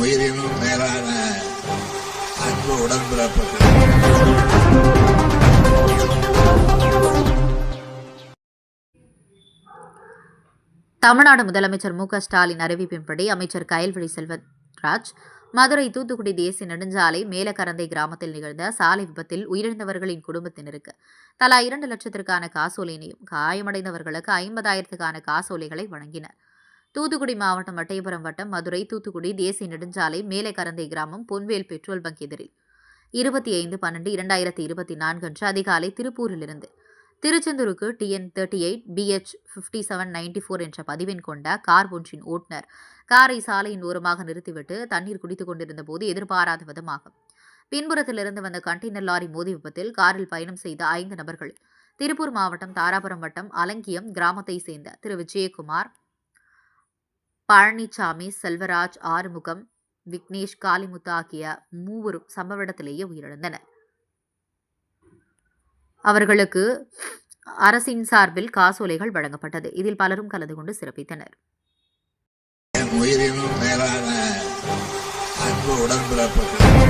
உயிரினும் மேலான அன்பு உடன்பிறப்புகள். தமிழ்நாடு முதலமைச்சர் மு க ஸ்டாலின் அறிவிப்பின்படி அமைச்சர் கயல்விழி செல்வராஜ் மதுரை தூத்துக்குடி தேசிய நெடுஞ்சாலை மேலக்கரந்தை கிராமத்தில் நிகழ்ந்த சாலை விபத்தில் உயிரிழந்தவர்களின் குடும்பத்தினருக்கு தலா இரண்டு லட்சத்திற்கான காசோலையினையும் காயமடைந்தவர்களுக்கு ஐம்பதாயிரத்துக்கான காசோலைகளை வழங்கினர். தூத்துக்குடி மாவட்டம் வட்டையபுரம் வட்டம் மதுரை தூத்துக்குடி தேசிய நெடுஞ்சாலை மேலைக்கரந்தை கிராமம் பொன்வேல் பெட்ரோல் பங்க் எதிரில். இருபத்தி ஐந்து பன்னெண்டு இரண்டாயிரத்தி இருபத்தி நான்கு அன்று அதிகாலை திருப்பூரிலிருந்து. திருச்செந்தூருக்கு TN thirty eight BH fifty seven ninety four என்ற பதிவெண் கொண்ட கார் ஒன்றின் ஓட்டுநர் காரை சாலையின் ஓரமாக நிறுத்திவிட்டு தண்ணீர் குடித்துக் கொண்டிருந்த போது எதிர்பாராத விதமாக பின்புறத்திலிருந்து வந்த கண்டெய்னர் லாரி மோதி விபத்தில் காரில் பயணம் செய்த ஐந்து நபர்கள். திருப்பூர் மாவட்டம் தாராபுரம் வட்டம் அலங்கியம் கிராமத்தை சேர்ந்த திரு. விஜயகுமார் பழனிசாமி செல்வராஜ் ஆறுமுகம் விக்னேஷ் காளிமுத்து ஆகிய மூவரும் சம்பவ இடத்திலேயே உயிரிழந்தனர். அவர்களுக்கு அரசின் சார்பில் காசோலைகள் வழங்கப்பட்டது. இதில் பலரும் கலந்து கொண்டு சிறப்பித்தனர். உயிரினும் மேலான அன்பு உடன்பிறப்புகள்.